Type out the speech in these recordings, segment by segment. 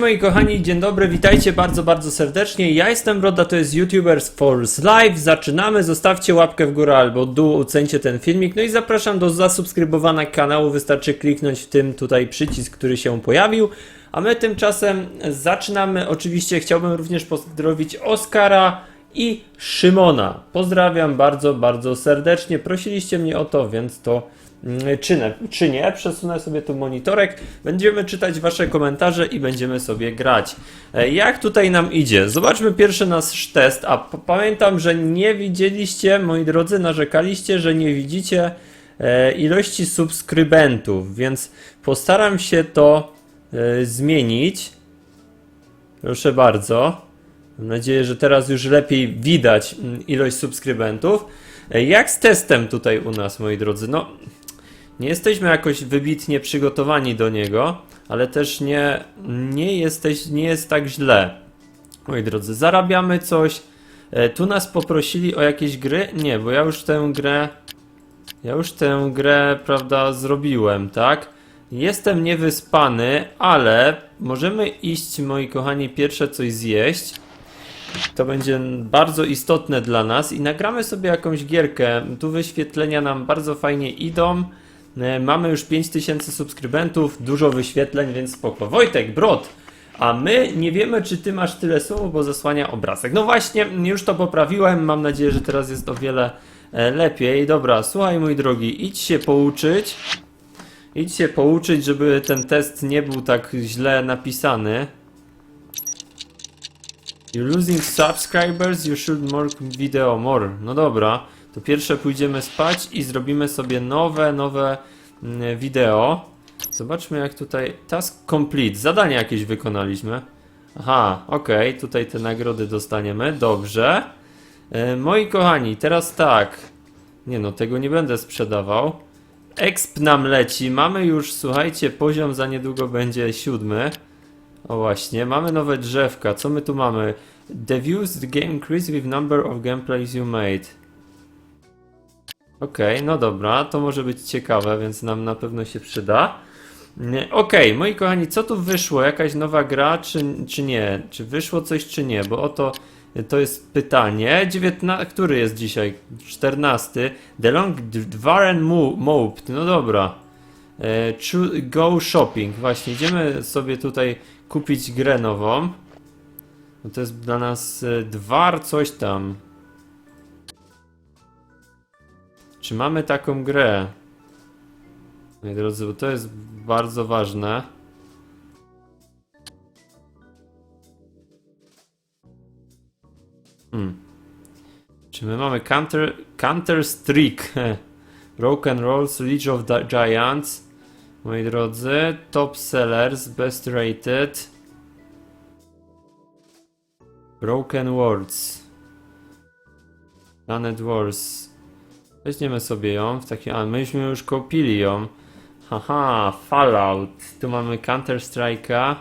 Moi kochani, dzień dobry, witajcie bardzo, bardzo serdecznie. Ja jestem Broda, to jest YouTubers Force Live. Zaczynamy, zostawcie łapkę w górę albo dół, ocencie ten filmik. No i zapraszam do zasubskrybowania kanału, wystarczy kliknąć w tym tutaj przycisk, który się pojawił. A my tymczasem zaczynamy. Oczywiście chciałbym również pozdrowić Oskara i Szymona. Pozdrawiam bardzo, bardzo serdecznie. Prosiliście mnie o to, więc to czynę, czynię. Przesunę sobie tu monitorek. Będziemy czytać Wasze komentarze i będziemy sobie grać. E, Jak tutaj nam idzie? Zobaczmy pierwszy nasz test. A pamiętam, że nie widzieliście, moi drodzy, narzekaliście, że nie widzicie e, ilości subskrybentów, więc postaram się to e, zmienić. Proszę bardzo. Mam nadzieję, że teraz już lepiej widać mm, ilość subskrybentów. Jak z testem tutaj u nas, moi drodzy? No, nie jesteśmy jakoś wybitnie przygotowani do niego, ale też nie, nie, jesteś, nie jest tak źle. Moi drodzy, zarabiamy coś. E, Tu nas poprosili o jakieś gry? Nie, bo ja już tę grę. Ja już tę grę, prawda, zrobiłem, tak? Jestem niewyspany, ale możemy iść, moi kochani, pierwsze coś zjeść. To będzie bardzo istotne dla nas i nagramy sobie jakąś gierkę. Tu wyświetlenia nam bardzo fajnie idą. E, Mamy już 5000 subskrybentów, dużo wyświetleń, więc spoko. Wojtek, Brod, a my nie wiemy, czy ty masz tyle słów, bo zasłania obrazek. No właśnie, już to poprawiłem. Mam nadzieję, że teraz jest o wiele e, lepiej. Dobra, słuchaj, mój drogi, idź się pouczyć. Idź się pouczyć, żeby ten test nie był tak źle napisany. You're losing subscribers, you should more video more. No dobra, to pierwsze pójdziemy spać i zrobimy sobie nowe, nowe mm, wideo. Zobaczmy jak tutaj task complete. Zadanie jakieś wykonaliśmy. Aha, okej, tutaj te nagrody dostaniemy. Dobrze. E, moi kochani, teraz tak. Nie no, tego nie będę sprzedawał. Exp nam leci. Mamy już, słuchajcie, poziom za niedługo będzie siódmy. O właśnie, mamy nowe drzewka. Co my tu mamy? The views the game increase with number of gameplays you made. Okej, no dobra, to może być ciekawe, więc nam na pewno się przyda. Nie, Okej, moi kochani, co tu wyszło? Jakaś nowa gra, czy, czy nie? Czy wyszło coś, czy nie? Bo oto to jest pytanie. 19, który jest dzisiaj? 14. The Long Dwaren Moped. No dobra. E, Go shopping. Właśnie, idziemy sobie tutaj kupić grę nową. No to jest dla nas e, dwar coś tam. Czy mamy taką grę? Moi drodzy, bo to jest bardzo ważne. Hmm. Czy my mamy Counter, Counter Strike? Rock and Rolls, League of the Giants. Moi drodzy, top sellers, best rated. Broken Worlds. Planet Wars. Weźmiemy sobie ją w takim. A myśmy już kupili ją. Haha, Fallout. Tu mamy Counter Strike'a.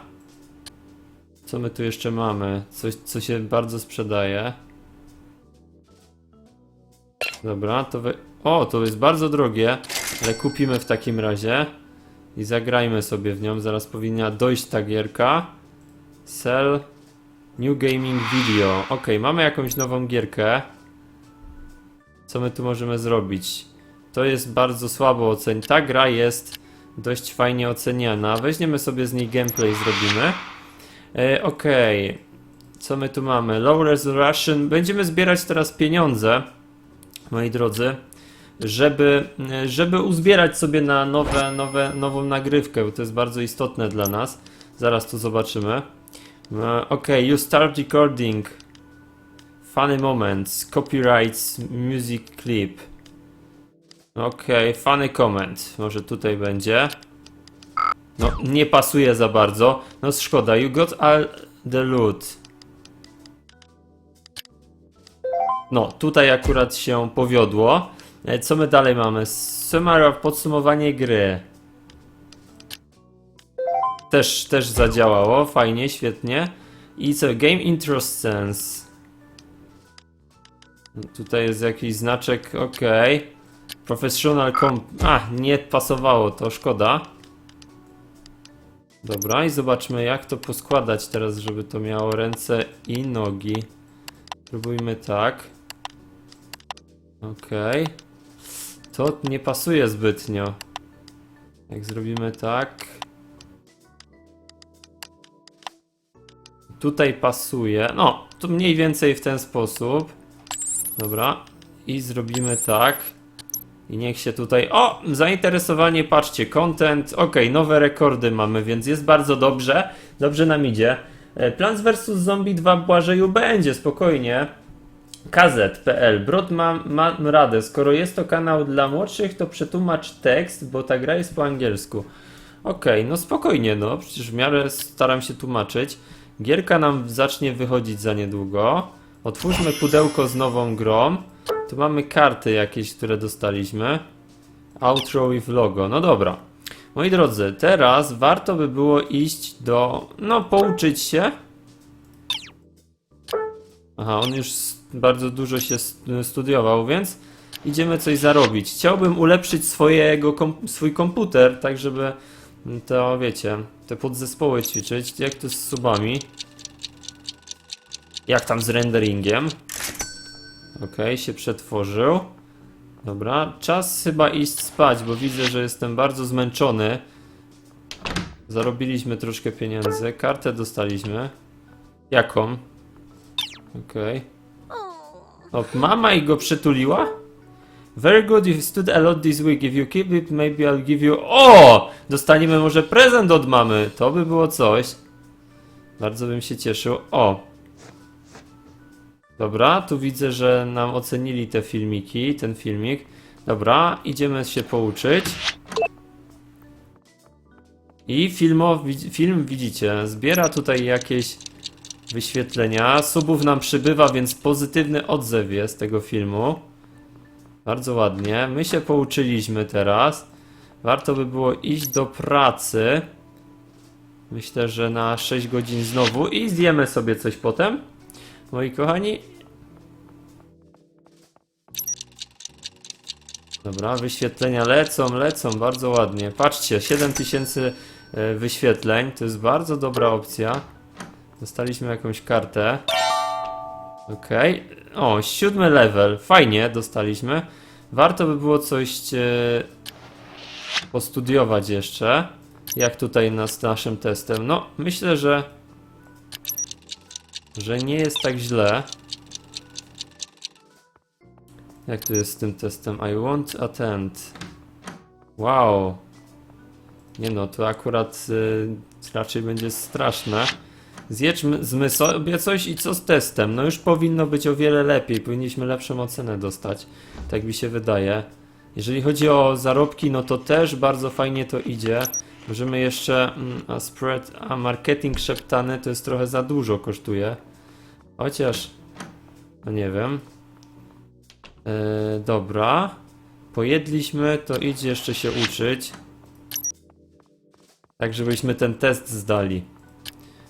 Co my tu jeszcze mamy? Coś, co się bardzo sprzedaje. Dobra, to wy... O, to jest bardzo drogie, ale kupimy w takim razie. I zagrajmy sobie w nią. Zaraz powinna dojść ta gierka. Sell. New Gaming Video. Ok, mamy jakąś nową gierkę. Co my tu możemy zrobić? To jest bardzo słabo ocen. Ta gra jest dość fajnie oceniana. Weźmiemy sobie z niej gameplay, zrobimy. E, ok. Co my tu mamy? Low Resolution. Będziemy zbierać teraz pieniądze, moi drodzy, żeby, żeby uzbierać sobie na nowe, nowe, nową nagrywkę, bo to jest bardzo istotne dla nas. Zaraz to zobaczymy. E, Ok, you start recording. Funny moments, copyrights, music clip. Ok, funny comment. Może tutaj będzie. No, nie pasuje za bardzo. No szkoda, you got all the loot. No, tutaj akurat się powiodło. E, Co my dalej mamy? Summary, podsumowanie gry. Też, też zadziałało, fajnie, świetnie. I co, Game Intro Sense. Tutaj jest jakiś znaczek, ok. Professional comp... A, nie pasowało to, szkoda. Dobra, i zobaczmy jak to poskładać teraz, żeby to miało ręce i nogi. Spróbujmy tak. Okej. To nie pasuje zbytnio. Jak zrobimy tak. Tutaj pasuje. No, to mniej więcej w ten sposób. Dobra. I zrobimy tak. I niech się tutaj. O! Zainteresowanie, patrzcie, content. Ok, nowe rekordy mamy, więc jest bardzo dobrze. Dobrze nam idzie. E, Plants vs. Zombie 2 Błażeju będzie, spokojnie. KZ.pl Brod mam, radę. Skoro jest to kanał dla młodszych, to przetłumacz tekst, bo ta gra jest po angielsku. Okej, no spokojnie, no przecież w miarę staram się tłumaczyć. Gierka nam zacznie wychodzić za niedługo. Otwórzmy pudełko z nową grą. Tu mamy karty jakieś, które dostaliśmy. Outro i logo. No dobra. Moi drodzy, teraz warto by było iść do. No, pouczyć się. Aha, on już bardzo dużo się studiował, więc idziemy coś zarobić. Chciałbym ulepszyć swojego, swój komputer, tak żeby to, wiecie, te podzespoły ćwiczyć. Jak to z subami? Jak tam z renderingiem? Okej, się przetworzył. Dobra, czas chyba iść spać, bo widzę, że jestem bardzo zmęczony. Zarobiliśmy troszkę pieniędzy, kartę dostaliśmy. Jaką? Okej. O, mama i go przytuliła? Very good, you've stood a lot this week. If you keep it, maybe I'll give you... O! Dostaniemy może prezent od mamy. To by było coś. Bardzo bym się cieszył. O! Dobra, tu widzę, że nam ocenili te filmiki, ten filmik. Dobra, idziemy się pouczyć. I filmo, film widzicie, zbiera tutaj jakieś wyświetlenia. Subów nam przybywa, więc pozytywny odzew jest tego filmu. Bardzo ładnie. My się pouczyliśmy teraz. Warto by było iść do pracy. Myślę, że na 6 godzin znowu i zjemy sobie coś potem. Moi kochani. Dobra, wyświetlenia lecą, lecą, bardzo ładnie. Patrzcie, 7000 e, wyświetleń, to jest bardzo dobra opcja. Dostaliśmy jakąś kartę. Okej. O, siódmy level. Fajnie, dostaliśmy. Warto by było coś e, postudiować jeszcze. Jak tutaj na, z naszym testem. No, myślę, że że nie jest tak źle. Jak to jest z tym testem? I won't attend. Wow. Nie no, to akurat y, raczej będzie straszne. Zjedźmy sobie coś i co z testem? No już powinno być o wiele lepiej, powinniśmy lepszą ocenę dostać. Tak mi się wydaje. Jeżeli chodzi o zarobki, no to też bardzo fajnie to idzie. Możemy jeszcze, mm, a spread, a marketing szeptany to jest trochę za dużo kosztuje. Chociaż, no nie wiem. E, dobra. Pojedliśmy, to idź jeszcze się uczyć. Tak, żebyśmy ten test zdali.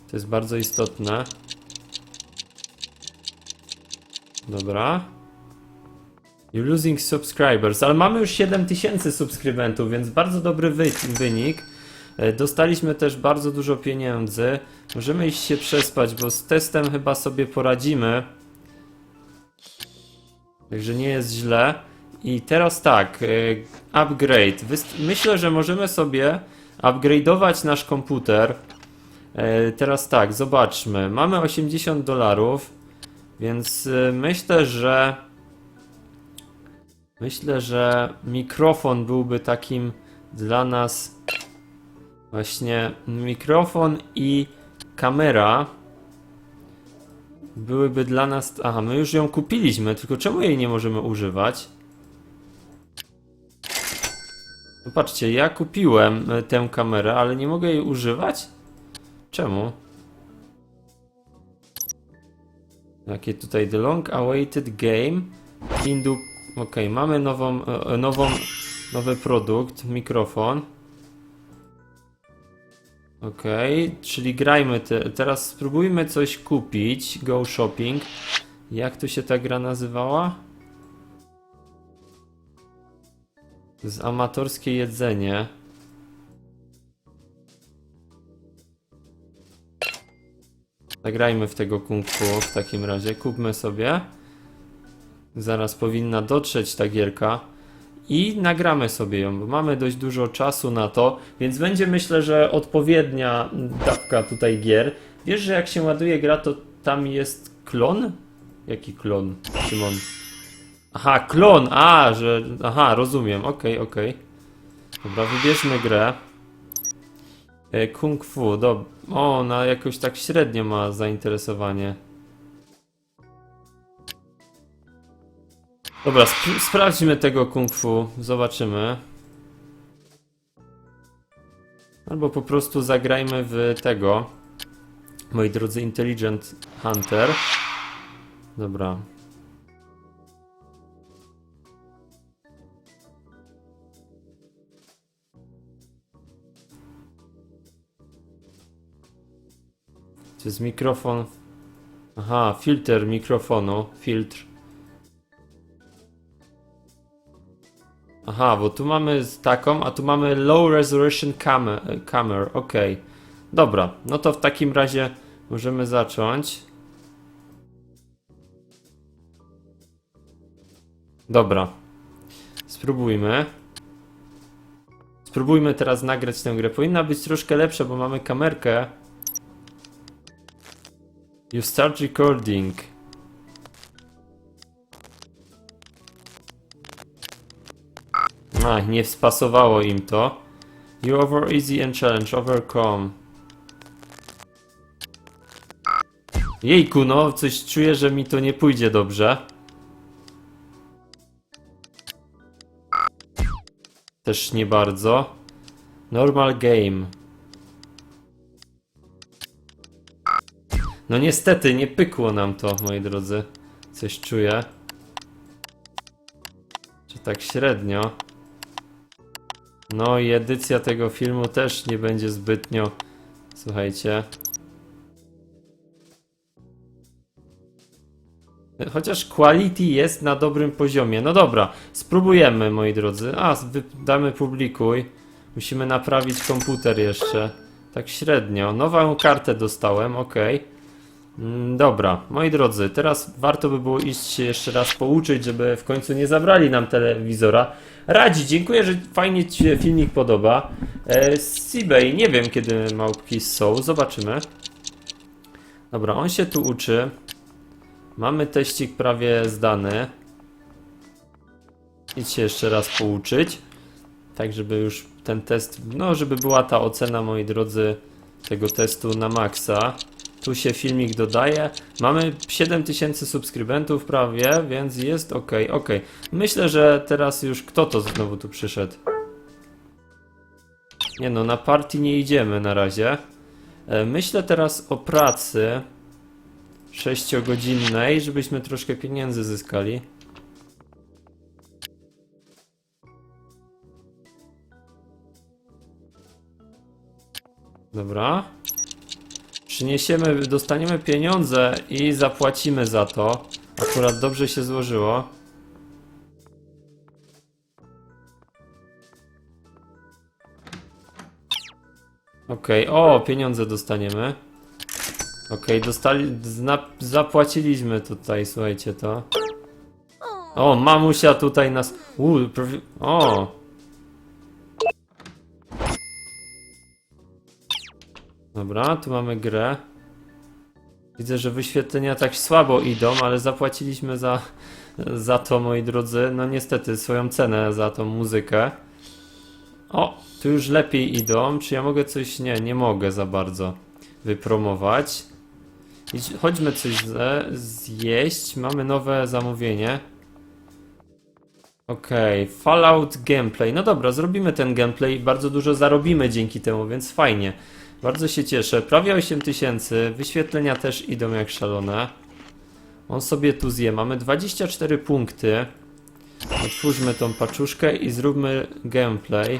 To jest bardzo istotne. Dobra. You're losing subscribers, ale mamy już 7000 subskrybentów, więc bardzo dobry wy wynik. E, Dostaliśmy też bardzo dużo pieniędzy. Możemy iść się przespać, bo z testem chyba sobie poradzimy. Także nie jest źle. I teraz tak, e, upgrade. Myślę, że możemy sobie upgrade'ować nasz komputer. E, Teraz tak, zobaczmy. Mamy 80 dolarów, więc myślę, że myślę, że mikrofon byłby takim dla nas właśnie mikrofon i kamera byłyby dla nas. Aha, my już ją kupiliśmy, tylko czemu jej nie możemy używać? Patrzcie, ja kupiłem e, tę kamerę, ale nie mogę jej używać? Czemu? Jakie tutaj the long awaited game Indu. Ok, mamy nową, e, nową, nowy produkt, mikrofon. Okej, okay, czyli grajmy. Te, teraz spróbujmy coś kupić. Go shopping. Jak tu się ta gra nazywała? Z amatorskie jedzenie. Zagrajmy w tego kung fu w takim razie. Kupmy sobie. Zaraz powinna dotrzeć ta gierka. I nagramy sobie ją, bo mamy dość dużo czasu na to, więc będzie myślę, że odpowiednia dawka tutaj gier. Wiesz, że jak się ładuje gra, to tam jest klon? Jaki klon, Szymon? Aha, klon, a, że, aha, rozumiem, okej, okej. Dobra, wybierzmy grę. E, Kung Fu, dob. O, ona jakoś tak średnio ma zainteresowanie. Dobra, sp sprawdźmy tego Kung Fu, zobaczymy. Albo po prostu zagrajmy w tego. Moi drodzy, Intelligent Hunter. Dobra. To jest mikrofon. Aha, filtr mikrofonu. Filtr. Aha, bo tu mamy taką, a tu mamy low resolution camera. camera. Okej. Dobra, no to w takim razie możemy zacząć. Dobra. Spróbujmy. Spróbujmy teraz nagrać tę grę. Powinna być troszkę lepsza, bo mamy kamerkę. You start recording. A, nie spasowało im to. You over easy and challenge, overcome. Jejku, no, coś czuję, że mi to nie pójdzie dobrze. Też nie bardzo. Normal game. No niestety, nie pykło nam to, moi drodzy. Coś czuję. Czy tak średnio. No i edycja tego filmu też nie będzie zbytnio. Słuchajcie. Chociaż quality jest na dobrym poziomie. No dobra, spróbujemy, moi drodzy. A, damy publikuj. Musimy naprawić komputer jeszcze. Tak średnio. Nową kartę dostałem, ok. Mm, Dobra, moi drodzy, teraz warto by było iść się jeszcze raz pouczyć, żeby w końcu nie zabrali nam telewizora. Radzi, dziękuję, że fajnie Ci się filmik podoba. E, Sibej, nie wiem kiedy małpki są, zobaczymy. Dobra, on się tu uczy. Mamy teścik prawie zdany. Idź się jeszcze raz pouczyć. Tak, żeby już ten test, no żeby była ta ocena, moi drodzy, tego testu na maksa. Tu się filmik dodaje. Mamy 7000 subskrybentów prawie, więc jest ok, ok. Myślę, że teraz już kto to znowu tu przyszedł? Nie no, na partii nie idziemy na razie. E, Myślę teraz o pracy 6-godzinnej, żebyśmy troszkę pieniędzy zyskali. Dobra. Przyniesiemy, dostaniemy pieniądze i zapłacimy za to. Akurat dobrze się złożyło. Okej, o, pieniądze dostaniemy. Okej, dostali, zna, zapłaciliśmy tutaj, słuchajcie to. O, mamusia tutaj nas, prawie, o. Dobra, tu mamy grę. Widzę, że wyświetlenia tak słabo idą, ale zapłaciliśmy za, za to, moi drodzy, no niestety, swoją cenę za tą muzykę. O, tu już lepiej idą. Czy ja mogę coś? Nie, nie mogę za bardzo wypromować. Chodźmy coś zjeść. Mamy nowe zamówienie. Okej, Fallout gameplay. No dobra, zrobimy ten gameplay. Bardzo dużo zarobimy dzięki temu, więc fajnie. Bardzo się cieszę. Prawie 8000. Wyświetlenia też idą jak szalone. On sobie tu zje. Mamy 24 punkty. Otwórzmy tą paczuszkę i zróbmy gameplay.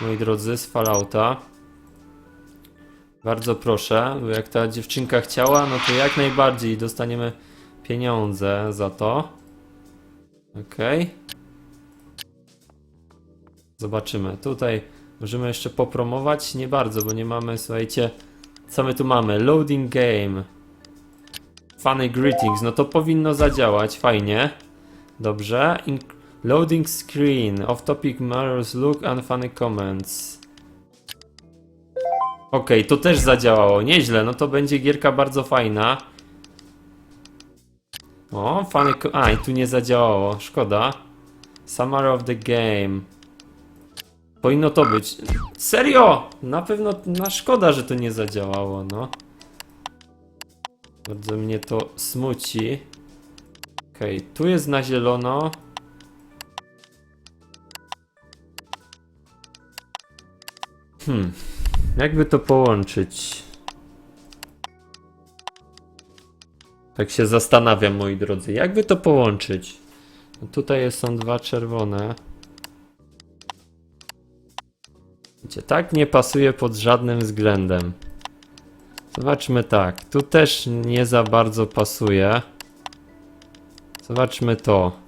Moi drodzy, z Fallouta. Bardzo proszę, bo jak ta dziewczynka chciała, no to jak najbardziej dostaniemy pieniądze za to. Okej. Zobaczymy. Tutaj możemy jeszcze popromować. Nie bardzo, bo nie mamy, słuchajcie, Co my tu mamy? Loading game. Funny greetings. No to powinno zadziałać. Fajnie. Dobrze. In loading screen. Off topic mirrors look and funny comments. Okej, to też zadziałało. Nieźle. No to będzie gierka bardzo fajna. O, funny. A, i tu nie zadziałało. Szkoda. Summer of the game. Powinno to być. Serio! Na pewno, na szkoda, że to nie zadziałało, no. Bardzo mnie to smuci. Okej, tu jest na zielono. Hmm, jakby to połączyć? Tak się zastanawiam, moi drodzy, jakby to połączyć? No tutaj są dwa czerwone. Tak nie pasuje pod żadnym względem. Zobaczmy tak, tu też nie za bardzo pasuje. Zobaczmy to.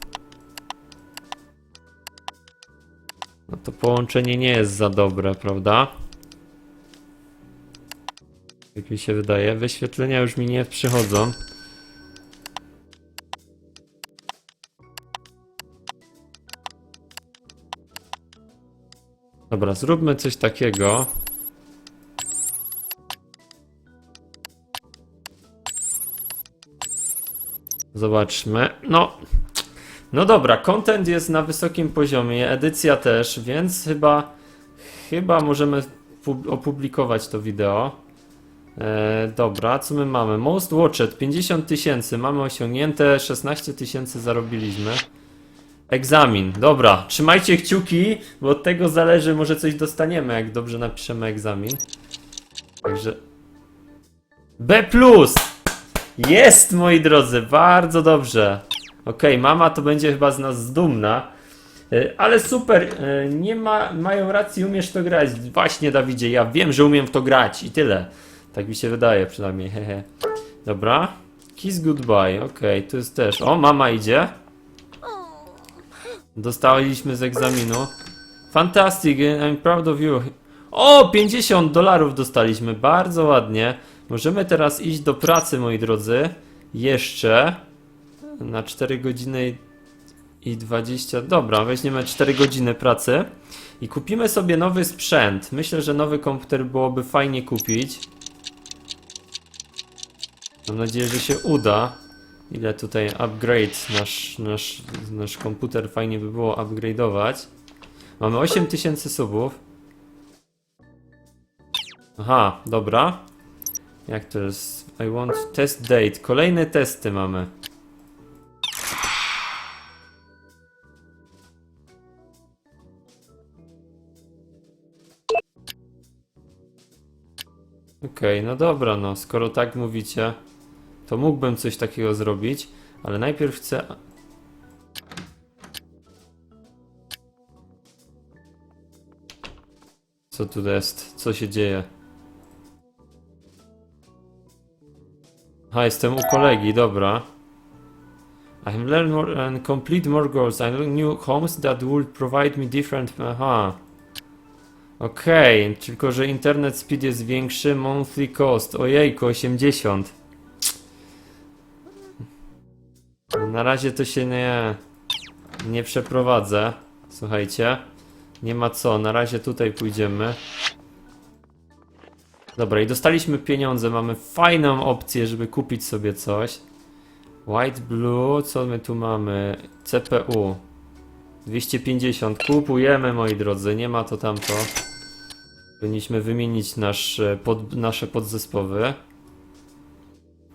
No to połączenie nie jest za dobre, prawda? Jak mi się wydaje, wyświetlenia już mi nie przychodzą. Dobra, zróbmy coś takiego. Zobaczmy. No. No dobra, content jest na wysokim poziomie, edycja też, więc chyba chyba możemy pu- opublikować to wideo. E, dobra, co my mamy? Most Watched 50 tysięcy, mamy osiągnięte, 16 tysięcy zarobiliśmy. Egzamin, dobra, trzymajcie kciuki, bo od tego zależy, może coś dostaniemy, jak dobrze napiszemy egzamin. Także. B. Jest, moi drodzy, bardzo dobrze. Okej, mama to będzie chyba z nas dumna. E, Ale super, e, nie ma, mają rację, umiesz to grać. Właśnie, Dawidzie, ja wiem, że umiem w to grać i tyle. Tak mi się wydaje przynajmniej, hehe. Dobra. Kiss goodbye, okej, tu jest też. O, mama idzie. Dostaliśmy z egzaminu. Fantastic, I'm proud of you. O, 50 dolarów dostaliśmy, bardzo ładnie. Możemy teraz iść do pracy, moi drodzy. Jeszcze. Na 4 godziny i 20. Dobra, weźmiemy 4 godziny pracy. I kupimy sobie nowy sprzęt. Myślę, że nowy komputer byłoby fajnie kupić. Mam nadzieję, że się uda. Ile tutaj upgrade nasz, nasz, nasz komputer fajnie by było upgrade'ować. Mamy 8000 subów. Aha, dobra. Jak to jest? I want test date. Kolejne testy mamy. Okej, no dobra, no skoro tak mówicie, to mógłbym coś takiego zrobić, ale najpierw chcę. Co tu jest? Co się dzieje? Aha, jestem u kolegi, dobra. I have learned more and complete more goals. I learned new homes that would provide me different... Aha. Okej, tylko że internet speed jest większy, monthly cost. Ojejku, 80. Na razie to się nie... Nie przeprowadzę. Słuchajcie. Nie ma co, na razie tutaj pójdziemy. Dobra, i dostaliśmy pieniądze, mamy fajną opcję, żeby kupić sobie coś. White Blue, co my tu mamy? CPU. 250, kupujemy moi drodzy, nie ma to tamto. Powinniśmy wymienić nasz, pod, nasze podzespoły.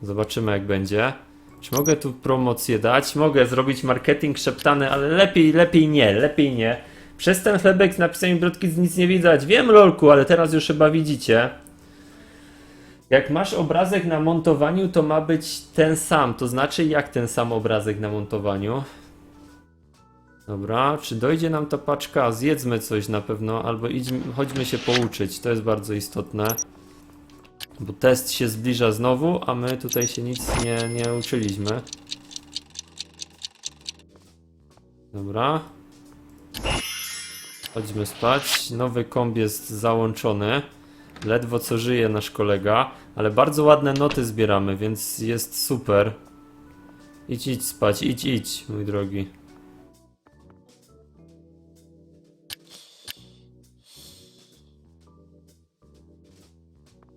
Zobaczymy jak będzie. Czy mogę tu promocję dać? Mogę zrobić marketing szeptany, ale lepiej, lepiej nie, lepiej nie. Przez ten chlebek z napisami brudki nic nie widać. Wiem lolku, ale teraz już chyba widzicie. Jak masz obrazek na montowaniu, to ma być ten sam. To znaczy, jak ten sam obrazek na montowaniu? Dobra, czy dojdzie nam ta paczka? Zjedzmy coś na pewno, albo idźmy, chodźmy się pouczyć. To jest bardzo istotne. Bo test się zbliża znowu, a my tutaj się nic nie, nie uczyliśmy. Dobra. Chodźmy spać. Nowy komb jest załączony. Ledwo co żyje nasz kolega, ale bardzo ładne noty zbieramy, więc jest super. Idź, idź spać, idź, idź, mój drogi.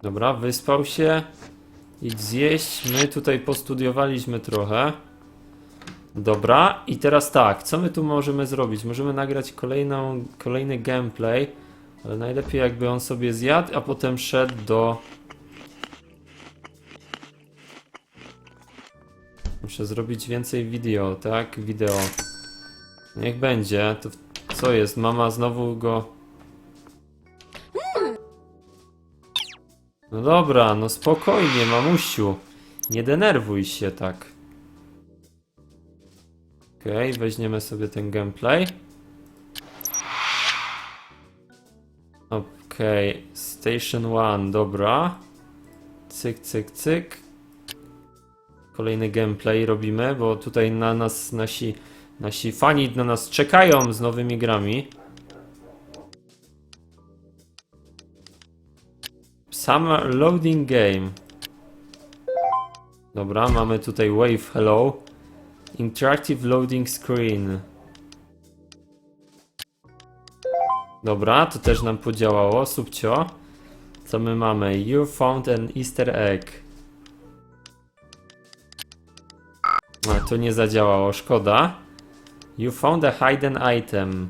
Dobra, wyspał się. Idź zjeść. My tutaj postudiowaliśmy trochę. Dobra, i teraz tak, co my tu możemy zrobić? Możemy nagrać kolejną, kolejny gameplay, ale najlepiej jakby on sobie zjadł, a potem szedł do... Muszę zrobić więcej wideo, tak? Wideo. Niech będzie. To co jest? Mama znowu go... No dobra, no spokojnie, mamusiu. Nie denerwuj się tak. Okej, weźmiemy sobie ten gameplay. Okej, Station 1, dobra. Cyk, cyk, cyk. Kolejny gameplay robimy, bo tutaj na nas nasi, nasi fani na nas czekają z nowymi grami. Summer Loading Game. Dobra, mamy tutaj Wave Hello. Interactive Loading Screen. Dobra, to też nam podziałało, subcio. Co my mamy? You found an easter egg. A, to nie zadziałało, szkoda. You found a hidden item.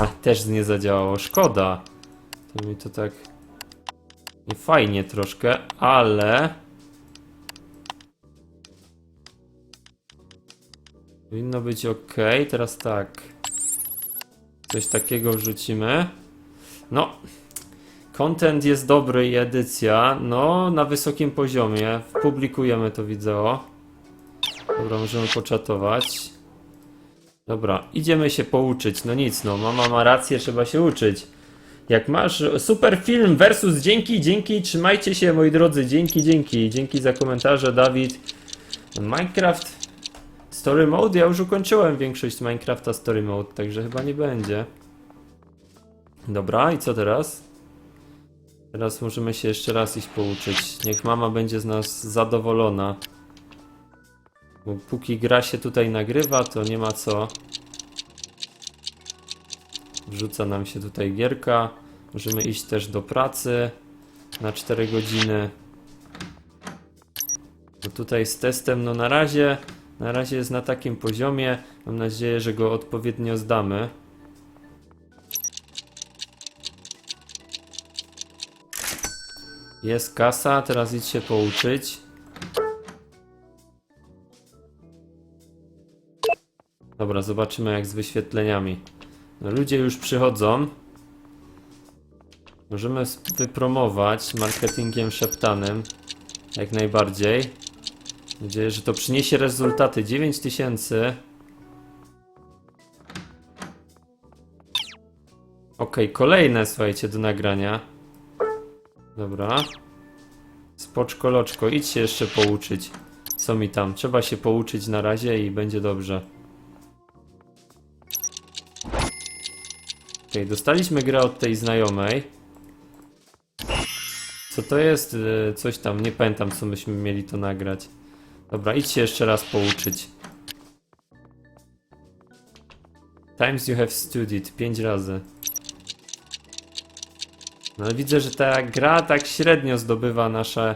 A, też nie zadziałało, szkoda. To mi to tak... Nie fajnie troszkę, ale... Powinno być ok. Teraz tak. Coś takiego wrzucimy. No. Content jest dobry i edycja. No, na wysokim poziomie. Publikujemy to wideo. Dobra, możemy poczatować. Dobra, idziemy się pouczyć. No nic, no, mama ma rację, trzeba się uczyć. Jak masz super film versus dzięki, dzięki, trzymajcie się moi drodzy, dzięki, dzięki, dzięki za komentarze, Dawid. Minecraft Story Mode, ja już ukończyłem większość Minecrafta Story Mode, także chyba nie będzie. Dobra, i co teraz? Teraz możemy się jeszcze raz iść pouczyć. Niech mama będzie z nas zadowolona. Bo póki gra się tutaj nagrywa, to nie ma co. Wrzuca nam się tutaj gierka. Możemy iść też do pracy na 4 godziny. No tutaj z testem, no na razie, na razie jest na takim poziomie. Mam nadzieję, że go odpowiednio zdamy. Jest kasa, teraz idź się pouczyć. Dobra, zobaczymy jak z wyświetleniami. No, ludzie już przychodzą. Możemy wypromować marketingiem szeptanym. Jak najbardziej. Mam nadzieję, że to przyniesie rezultaty. 9000. Okej, kolejne słuchajcie do nagrania. Dobra. Spoczko loczko, idź się jeszcze pouczyć. Co mi tam? Trzeba się pouczyć na razie i będzie dobrze. Okej, dostaliśmy grę od tej znajomej. Co to jest? E, Coś tam, nie pamiętam co myśmy mieli to nagrać. Dobra, idź się jeszcze raz pouczyć. Times you have studied, 5 razy. No widzę, że ta gra tak średnio zdobywa nasze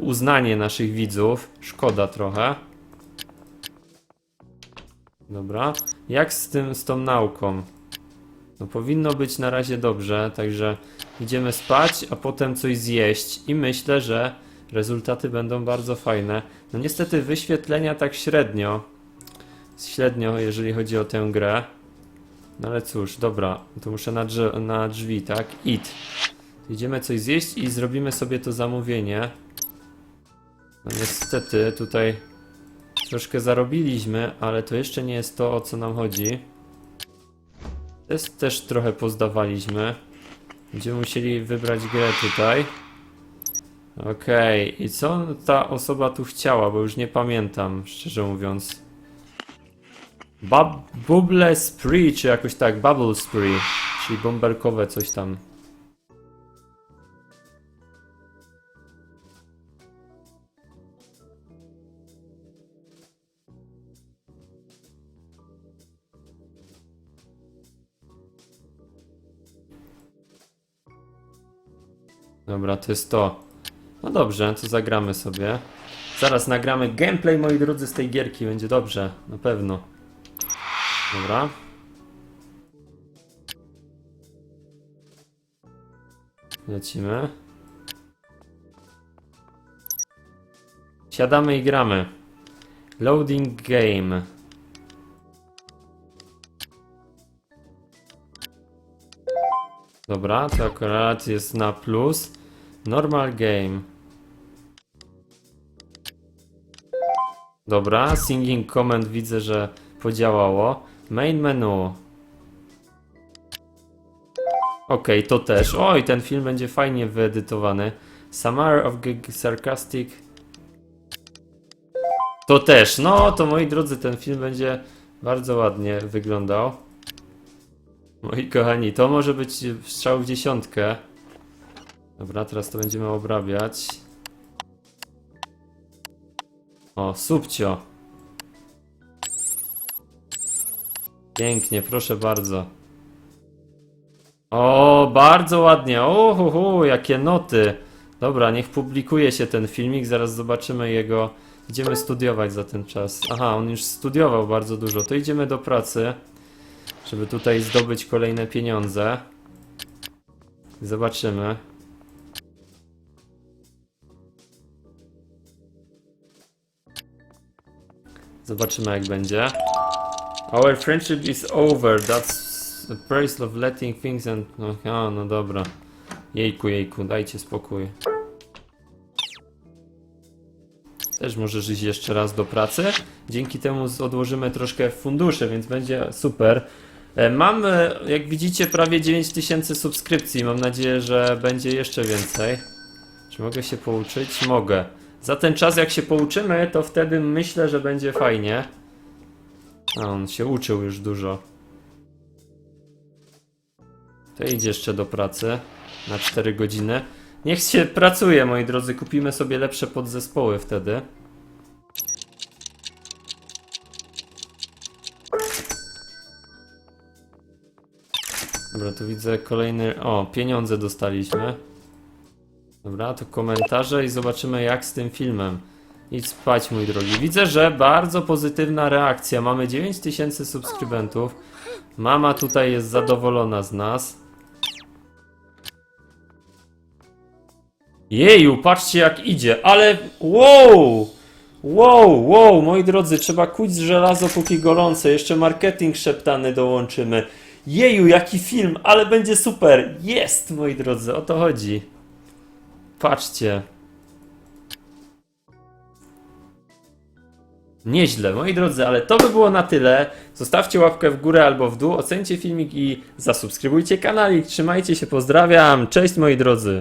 uznanie naszych widzów. Szkoda trochę. Dobra. Jak z tym, z tą nauką? No powinno być na razie dobrze, także idziemy spać, a potem coś zjeść i myślę, że rezultaty będą bardzo fajne. No niestety wyświetlenia tak średnio. Średnio, jeżeli chodzi o tę grę. No ale cóż, dobra, to muszę na, na drzwi, tak? It. Idziemy coś zjeść i zrobimy sobie to zamówienie. No niestety tutaj troszkę zarobiliśmy, ale to jeszcze nie jest to, o co nam chodzi. Też, też trochę pozdawaliśmy. Będziemy musieli wybrać grę tutaj. Okej, i co ta osoba tu chciała, bo już nie pamiętam, szczerze mówiąc. Bub Bubble Spree, czy jakoś tak, Bubble Spree, czyli bąbelkowe coś tam. Dobra, to jest to. No dobrze, to zagramy sobie. Zaraz nagramy gameplay, moi drodzy, z tej gierki. Będzie dobrze, na pewno. Dobra. Lecimy. Siadamy i gramy. Loading game. Dobra, to akurat jest na plus. Normal game. Dobra, singing comment widzę, że podziałało. Main menu. Okej, to też. Oj, ten film będzie fajnie wyedytowany. Summer of G- Sarcastic. To też. No, to moi drodzy, ten film będzie bardzo ładnie wyglądał. Moi kochani, to może być strzał w dziesiątkę. Dobra, teraz to będziemy obrabiać. O, subcio. Pięknie, proszę bardzo. O, bardzo ładnie. O, hu, hu, jakie noty. Dobra, niech publikuje się ten filmik, zaraz zobaczymy jego. Idziemy studiować za ten czas. Aha, on już studiował bardzo dużo. To idziemy do pracy, żeby tutaj zdobyć kolejne pieniądze. Zobaczymy. Zobaczymy jak będzie. Our friendship is over. That's the price of letting things and... No, a, no dobra. Jejku, jejku, dajcie spokój. Też możesz iść jeszcze raz do pracy. Dzięki temu odłożymy troszkę fundusze, więc będzie super. E, Mam, e, jak widzicie, prawie 9000 subskrypcji. Mam nadzieję, że będzie jeszcze więcej. Czy mogę się pouczyć? Mogę. Za ten czas, jak się pouczymy, to wtedy myślę, że będzie fajnie. A on się uczył już dużo. To idzie jeszcze do pracy na 4 godziny. Niech się pracuje, moi drodzy. Kupimy sobie lepsze podzespoły wtedy. Dobra, tu widzę kolejny. O, pieniądze dostaliśmy. Dobra, to komentarze i zobaczymy jak z tym filmem. Idź spać, mój drogi. Widzę, że bardzo pozytywna reakcja. Mamy 9000 subskrybentów. Mama tutaj jest zadowolona z nas. Jeju, patrzcie jak idzie, ale wow! Wow, wow, moi drodzy, trzeba kuć żelazo póki gorące. Jeszcze marketing szeptany dołączymy. Jeju, jaki film, ale będzie super. Jest, moi drodzy, o to chodzi. Patrzcie. Nieźle, moi drodzy, ale to by było na tyle. Zostawcie łapkę w górę albo w dół, ocencie filmik i zasubskrybujcie kanał. Trzymajcie się, pozdrawiam. Cześć moi drodzy.